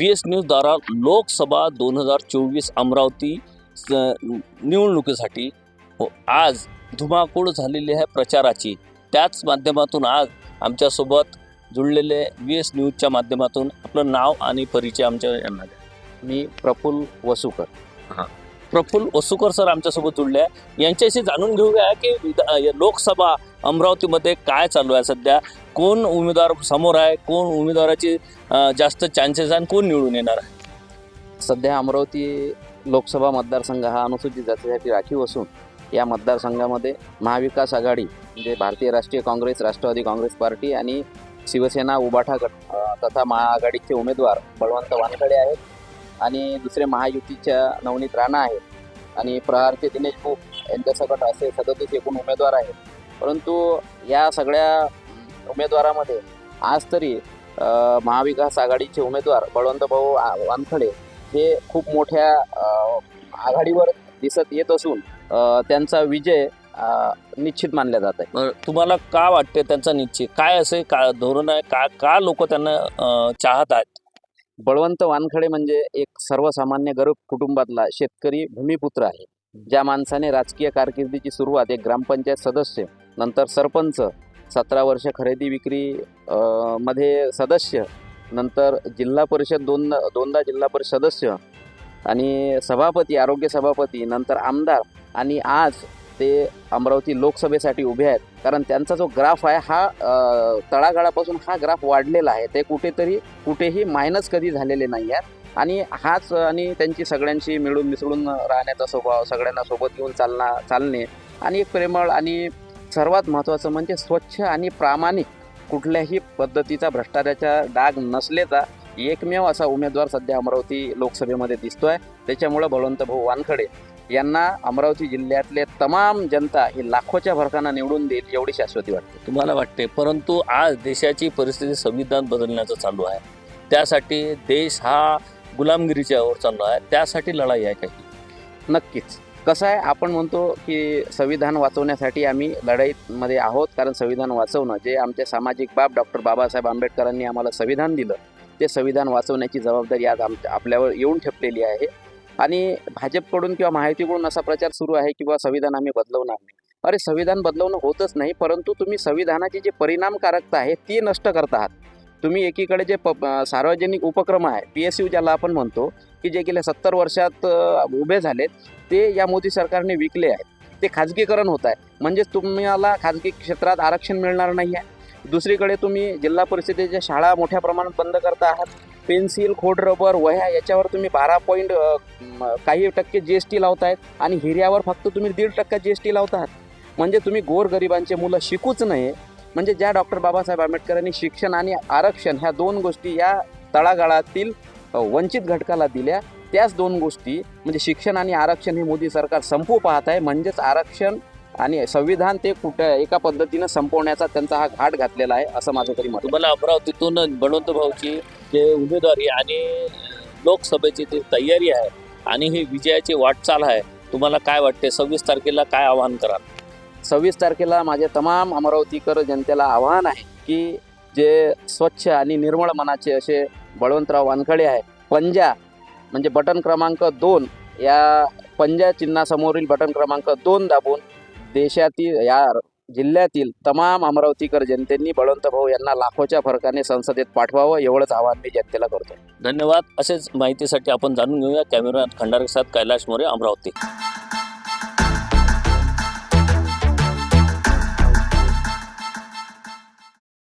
V S न्यूजद्वारा Lok Sabha दोन हजार चोवीस अमरावती स- निवडणुकीसाठी हो, आज धुमाकूळ झालेली आहे प्रचाराची. त्याच माध्यमातून आज आमच्यासोबत जुळलेले व्ही एस न्यूजच्या माध्यमातून आपलं नाव आणि परिचय आमच्या यांना द्या. मी प्रफुल्ल वसुकर. हां. प्रफुल्ल ओसुकर सर आमच्यासोबत जुळले आहे. यांच्याशी जाणून घेऊया की विधा- लोकसभा अमरावतीमध्ये काय चालू आहे सध्या? कोण उमेदवार समोर आहे? कोण उमेदवाराची जास्त चान्सेस आहे आणि कोण निवडून येणार आहे? सध्या अमरावती लोकसभा मतदारसंघ हा अनुसूचित जातीसाठी राखीव असून या मतदारसंघामध्ये महाविकास आघाडी म्हणजे भारतीय राष्ट्रीय काँग्रेस राष्ट्रवादी काँग्रेस पार्टी आणि शिवसेना उबाठा गट तथा महाआघाडीचे उमेदवार बळवंत वानखडे आहेत. आणि दुसरे महायुतीच्या नवनीत राणा आहेत. आणि प्रहारचे दिनेश बुक यांच्यासकट असे सदतीस एकूण उमेदवार आहेत. परंतु या सगळ्या उमेदवारामध्ये आज तरी महाविकास आघाडीचे उमेदवार बळवंत भाऊ वानखडे हे खूप मोठ्या आघाडीवर दिसत येत असून त्यांचा विजय निश्चित मानला जात आहे. तुम्हाला का वाटते त्यांचा निश्चित? काय असे का धोरण आहे? का का लोक त्यांना चाहत आहेत? बळवंत वानखडे म्हणजे एक सर्वसामान्य गरीब कुटुंबातला शेतकरी भूमिपुत्र आहे. ज्या माणसाने राजकीय कारकिर्दीची सुरुवात एक ग्रामपंचायत सदस्य नंतर सरपंच सतरा वर्ष खरेदी विक्री मध्ये सदस्य नंतर जिल्हा परिषद दोन दोनदा जिल्हा परिषद सदस्य आणि सभापती आरोग्य सभापती नंतर आमदार आणि आज ते अमरावती लोकसभेसाठी उभे आहेत. कारण त्यांचा जो ग्राफ आहे हा तळागाळापासून हा ग्राफ वाढलेला आहे. ते कुठेतरी कुठेही मायनस कधी झालेले नाही आहेत आणि हाच आणि त्यांची सगळ्यांशी मिळून मिसळून राहण्याचा स्वभाव सगळ्यांना सोबत घेऊन चालना चालणे आणि एक प्रेमळ आणि सर्वात महत्त्वाचं म्हणजे स्वच्छ आणि प्रामाणिक कुठल्याही पद्धतीचा भ्रष्टाचाराचा डाग नसलेचा एकमेव असा उमेदवार सध्या अमरावती लोकसभेमध्ये दिसतोय. त्याच्यामुळं बळवंत भाऊ वानखडे यांना अमरावती जिल्ह्यातले तमाम जनता ही लाखोच्या भरकानं निवडून देईल एवढी शाश्वती वाटते. तुम्हाला वाटते परंतु आज देशाची परिस्थिती संविधान बदलण्याचं चालू आहे. त्यासाठी देश हा गुलामगिरीच्या ओर चालू आहे. त्यासाठी लढाई आहे काही नक्कीच. कसं आहे आपण म्हणतो की संविधान वाचवण्यासाठी आम्ही लढाईमध्ये आहोत कारण संविधान वाचवणं जे आमचे सामाजिक बाब डॉक्टर बाबासाहेब आंबेडकरांनी आम्हाला संविधान दिलं ते संविधान वाचवण्याची जबाबदारी आज आम आपल्यावर येऊन ठेपलेली आहे. आणि भाजपकडून किंवा माहितीकडून असा प्रचार सुरू आहे की बाबा संविधान आम्ही बदलवणार नाही. अरे संविधान बदलवणं होतच नाही परंतु तुम्ही संविधानाची जी परिणामकारकता आहे ती नष्ट करत आहात. तुम्ही एकीकडे जे प सार्वजनिक उपक्रम आहे पी एस यू ज्याला आपण म्हणतो की जे गेल्या सत्तर वर्षात उभे झालेत ते या मोदी सरकारने विकले आहेत. ते खाजगीकरण होत आहे. म्हणजेच तुम्हाला खाजगी क्षेत्रात आरक्षण मिळणार नाही आहे. दुसरीकडे तुम्ही जिल्हा परिषदेच्या शाळा मोठ्या प्रमाणात बंद करता आहात पेन्सिल खोड रबर वह्या याच्यावर तुम्ही बारा पॉईंट काही टक्के जी एस टी लावतायत आणि हिऱ्यावर फक्त तुम्ही दीड टक्का जी एस टी लावत आहात म्हणजे तुम्ही गोरगरिबांचे मुलं शिकूच नये. म्हणजे ज्या डॉक्टर बाबासाहेब आंबेडकरांनी शिक्षण आणि आरक्षण ह्या दोन गोष्टी या तळागाळातील वंचित घटकाला दिल्या त्याच दोन गोष्टी म्हणजे शिक्षण आणि आरक्षण हे मोदी सरकार संपू पाहत आहे. म्हणजेच आरक्षण आणि संविधान ते कुठं एका पद्धतीनं संपवण्याचा त्यांचा हा घाट घातलेला आहे असं माझं तरी मत. तुम्हाला अमरावतीतून बळवंत भाऊची जे उमेदवारी आणि लोकसभेची जी तयारी आहे आणि ही विजयाची वाटचाल आहे तुम्हाला काय वाटते सव्वीस तारखेला काय आवाहन कराल सव्वीस तारखेला माझे तमाम अमरावतीकर जनतेला आव्हान आहे की जे स्वच्छ आणि निर्मळ मनाचे असे बळवंतराव वानखडे आहे पंजा म्हणजे बटन क्रमांक दोन या पंजा चिन्हासमोरील बटन क्रमांक दोन दाबून देशातील या जिल्ह्यातील तमाम अमरावतीकर जनतेंनी बळवंत भाऊ यांना लाखोच्या फरकाने संसदेत पाठवावं एवढंच आवाहन मी जनतेला करतो धन्यवाद. असेच माहितीसाठी आपण जाणून घेऊया. कॅमेरा खंडारसात साथ कैलाश मोरे अमरावती.